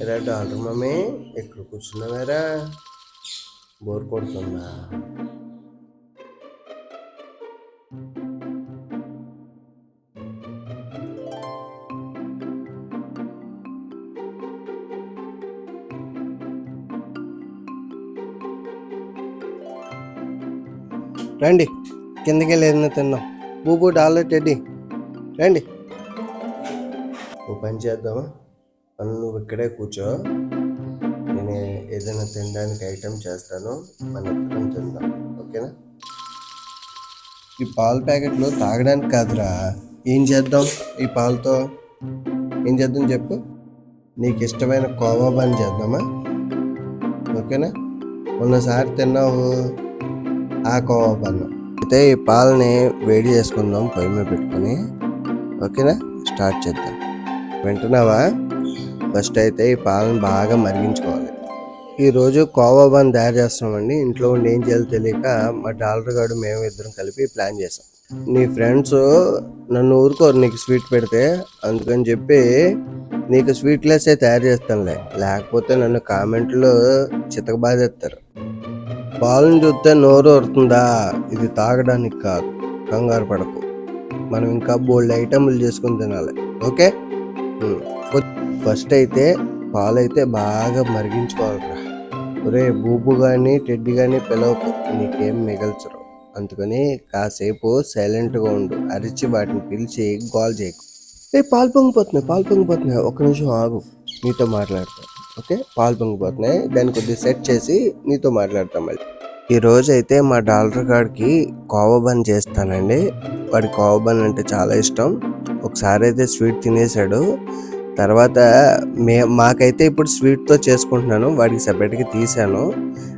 ఎరా doctor mummy ఎక్కడ కూర్చున్నావేరా? Bore కొడుతుందా? రండి కిందకి వెళ్ళి తిన్నాం. బూబు డాలర్ టెడ్డి. రండి. ఓ పని చేద్దామా? పని నువ్వు ఇక్కడే కూర్చో. ఏదైనా తినడానికి ఐటెం చేస్తాను. మన ఇద్దరం తిందాం. ఓకేనా? ఈ పాల ప్యాకెట్లు తాగడానికి కాదురా. ఏం చేద్దాం ఈ పాలతో? ఏం చేద్దాం చెప్పు. నీకు ఇష్టమైన కోవా బాన్ చేద్దామా? ఓకేనా? మొన్నసారి తిన్నావు ఆ కోవా బాన్. అయితే ఈ పాలని వేడి చేసుకుందాం పొయ్యి మీద పెట్టుకొని. ఓకేనా? స్టార్ట్ చేద్దాం. వింటున్నావా? ఫస్ట్ అయితే ఈ పాలను బాగా మరిగించుకోవాలి. ఈరోజు కోవా బన్ తయారు చేస్తున్నామండి. ఇంట్లో ఉండి ఏం చేయాలో తెలియక మా డాలర్ గారు మేము ఇద్దరం కలిపి ప్లాన్ చేసాం నీ ఫ్రెండ్స్ నన్ను ఊరుకోరు నీకు స్వీట్ పెడితే. అందుకని చెప్పి నీకు స్వీట్ లెస్సే తయారు చేస్తానులే. లేకపోతే నన్ను కామెంట్లో చితకబాదేస్తారు పాలను చూస్తే నోరు వరుతుందా ఇది తాగడానికి కాదు. కంగారు పడకు. మనం ఇంకా బోల్డ్ ఐటమ్లు చేసుకుని తినాలి. ఓకే? ఫస్ట్ అయితే పాలైతే బాగా మరిగించుకోవాలిరా. ఒరే బూబు కానీ టెడ్డి కానీ పిలవకు. నీకేం మిగల్చరు. అందుకని కాసేపు సైలెంట్గా ఉండు. అరిచి వాటిని పిలిచి గోల్ చేయకు. ఏ పాలు పొంగిపోతున్నాయి పాలు పొంగిపోతున్నాయి. ఒక్క నిమిషం ఆగు. నీతో మాట్లాడతా. ఓకే? పాలు పొంగిపోతున్నాయి. దాన్ని కొద్దిగా సెట్ చేసి నీతో మాట్లాడతాం మళ్ళీ. ఈరోజు అయితే మా డాలర్ గారికి కోవబన్ చేస్తానండి. వాడి కోవబన్ అంటే చాలా ఇష్టం. ఒకసారి అయితే స్వీట్ తినేసాడు తర్వాత మే మాకైతే ఇప్పుడు స్వీట్తో చేసుకుంటున్నాను. వాడికి సపరేట్గా తీసాను.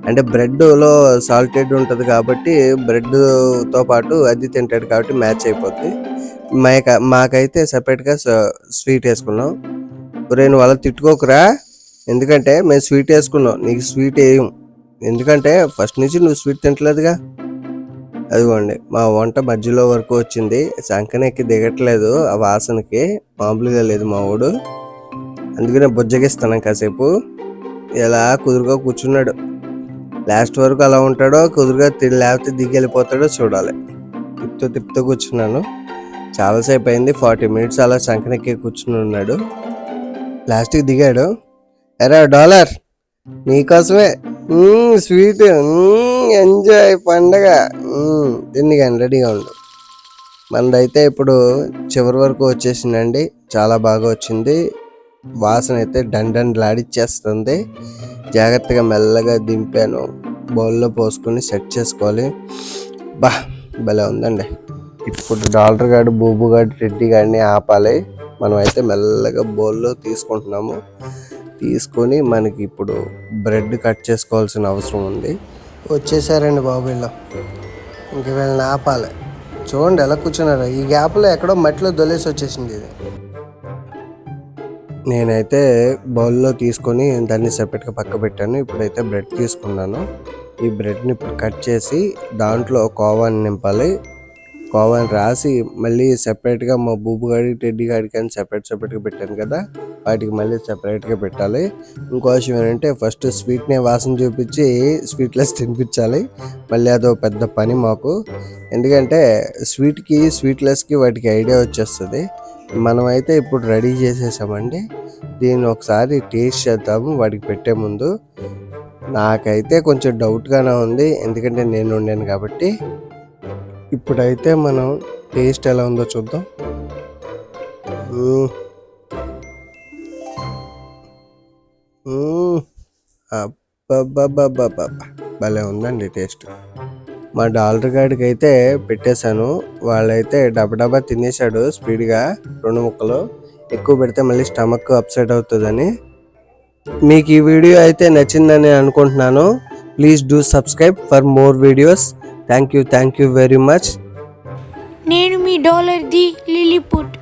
అంటే బ్రెడ్లో సాల్టెడ్ ఉంటుంది కాబట్టి బ్రెడ్తో పాటు అది తింటాడు కాబట్టి మ్యాచ్ అయిపోద్ది. మాక మాకైతే సపరేట్గా స్వీట్ వేసుకున్నాం. ఒరే నువ్వు అలా తిట్టుకోకురా. ఎందుకంటే మేము స్వీట్ వేసుకున్నాం. నీకు స్వీట్ వేయం. ఎందుకంటే ఫస్ట్ నుంచి నువ్వు స్వీట్ తింటలేదుగా. అదిగోండి మా వంట మధ్యలో వరకు వచ్చింది. సంకనెక్కి దిగట్లేదు ఆ వాసనకి. మామూలుగా లేదు మా వాడు అందుకనే బుజ్జగిస్తాను కాసేపు. ఇలా కుదురుగా కూర్చున్నాడు. లాస్ట్ వరకు అలా ఉంటాడో కుదురుగా తి- లేకపోతే దిగి వెళ్ళిపోతాడో చూడాలి. తిప్పుతూ తిప్పుతూ కూర్చున్నాను. చాలాసేపు అయింది. ఫార్టీ మినిట్స్ అలా సంకనెక్కి కూర్చుని ఉన్నాడు. లాస్ట్కి దిగాడు. ఎరా డాలర్ నీకోసమే స్వీట్ ఎంజాయ్ పండగ. మ్మ్, తిండి కానీ రెడీగా ఉండు. మనదైతే ఇప్పుడు చివరి వరకు వచ్చేసిందండి. చాలా బాగా వచ్చింది. వాసన అయితే డండండ్లాడిచ్చేస్తుంది జాగ్రత్తగా మెల్లగా దింపాను. బౌల్లో పోసుకొని సెట్ చేసుకోవాలి. బా భలే ఉందండి. ఇప్పుడు డాలర్ గాడు బూబు గాడు రెడ్డి గాడిని ఆపాలి. మనం అయితే మెల్లగా బౌల్లో తీసుకుంటున్నాము. తీసుకొని మనకి ఇప్పుడు బ్రెడ్ కట్ చేసుకోవాల్సిన అవసరం ఉంది. వచ్చేసారండి బాబు వీళ్ళు ఇంక వీళ్ళని ఆపాలి. చూడండి ఎలా కూర్చున్నారు. ఈ గ్యాప్లో ఎక్కడో మట్టిలో దొలేసి వచ్చేసింది ఇది. నేనైతే బౌల్లో తీసుకొని దాన్ని సెపరేట్గా పక్క పెట్టాను. ఇప్పుడైతే బ్రెడ్ తీసుకున్నాను. ఈ బ్రెడ్ని ఇప్పుడు కట్ చేసి దాంట్లో కోవాని నింపాలి. కోవాని రాసి మళ్ళీ సెపరేట్గా మా బూబు గాడి టెడ్డి గాడికి అని సెపరేట్ సెపరేట్గా పెట్టాను కదా. వాటికి మళ్ళీ సపరేట్గా పెట్టాలి. ఇంకో విషయం ఏంటంటే ఫస్ట్ స్వీట్ని వాసన చూపించి స్వీట్లెస్ తినిపించాలి. మళ్ళీ అదో పెద్ద పని మాకు. ఎందుకంటే స్వీట్కి స్వీట్లెస్కి వాటికి ఐడియా వచ్చేస్తుంది. మనమైతే ఇప్పుడు రెడీ చేసేసామండి. దీన్ని ఒకసారి టేస్ట్ చేద్దాము వాడికి పెట్టే ముందు. నాకైతే కొంచెం డౌట్గానే ఉంది. ఎందుకంటే నేను ఉండాను కాబట్టి. ఇప్పుడైతే మనం టేస్ట్ ఎలా ఉందో చూద్దాం. భలే ఉందండి టేస్ట్. మా డాలర్ గాడికి అయితే పెట్టేశాను. వాళ్ళైతే డబ్బా డబ్బా తినేశాడు స్పీడ్గా రెండు ముక్కలు. ఎక్కువ పెడితే మళ్ళీ స్టమక్ అప్సెట్ అవుతుందని. మీకు ఈ వీడియో అయితే నచ్చిందని అనుకుంటున్నాను. Please do subscribe for more videos. Thank you thank you very much. నేను మీ డాలర్ ది లిలీపుట్